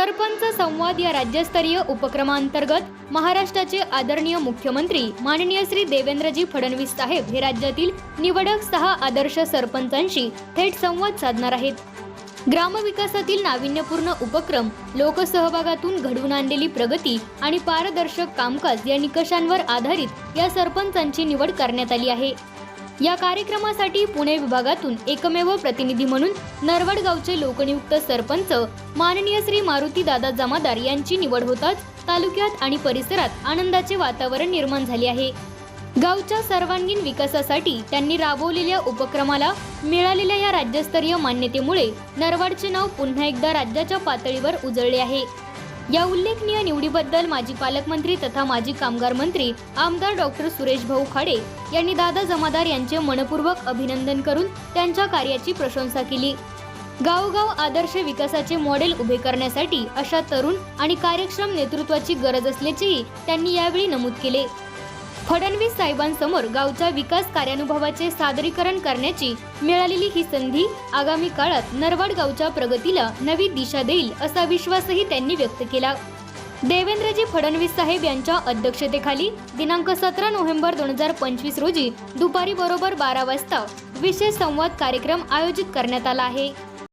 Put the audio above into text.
सरपंच संवाद या राज्यस्तरीय उपक्रमांतर्गत महाराष्ट्राचे आदरणीय मुख्यमंत्री माननीय श्री देवेंद्रजी फडणवीस साहेब हे राज्यातील निवडक सहा आदर्श सरपंचांशी थेट संवाद साधणार आहेत. ग्रामविकासातील नाविन्यपूर्ण उपक्रम लोकसहभागातून घडवून आणलेली प्रगती आणि पारदर्शक कामकाज या निकषांवर आधारित या सरपंचांची निवड करण्यात आली आहे. या कार्यक्रमासाठी पुणे विभागातून एकमेव प्रतिनिधी म्हणून नरवड गावचे लोकनियुक्त सरपंच माननीय श्री मारुती दादा जमादार यांची निवड होताच तालुक्यात आणि परिसरात आनंदाचे वातावरण निर्माण झाले आहे. गावच्या सर्वांगीण विकासासाठी त्यांनी राबवलेल्या उपक्रमाला मिळालेल्या या राज्यस्तरीय मान्यतेमुळे नरवाडचे नाव पुन्हा एकदा राज्याच्या पातळीवर उजळले आहे. या उल्लेखनीय निवडीबद्दल माजी पालकमंत्री तथा माजी कामगार मंत्री आमदार डॉक्टर सुरेश भाऊ खाडे यांनी दादा जमादार यांचे मनपूर्वक अभिनंदन करून त्यांच्या कार्याची प्रशंसा केली. गावोगाव आदर्श विकासाचे मॉडेल उभे करण्यासाठी अशा तरुण आणि कार्यक्षम नेतृत्वाची गरज असल्याचेही त्यांनी यावेळी नमूद केले. फडणवीस साहेबांसमोर गावच्या विकास कार्यानुभवाचे सादरीकरण करण्याची मिळालेली ही संधी आगामी काळात नरवाड गावच्या प्रगतीला नवी दिशा देईल असा विश्वासही त्यांनी व्यक्त केला. देवेंद्रजी फडणवीस साहेब यांच्या अध्यक्षतेखाली दिनांक सतरा नोव्हेंबर दोन हजार पंचवीस रोजी दुपारी बरोबर बारा वाजता विशेष संवाद कार्यक्रम आयोजित करण्यात आला आहे.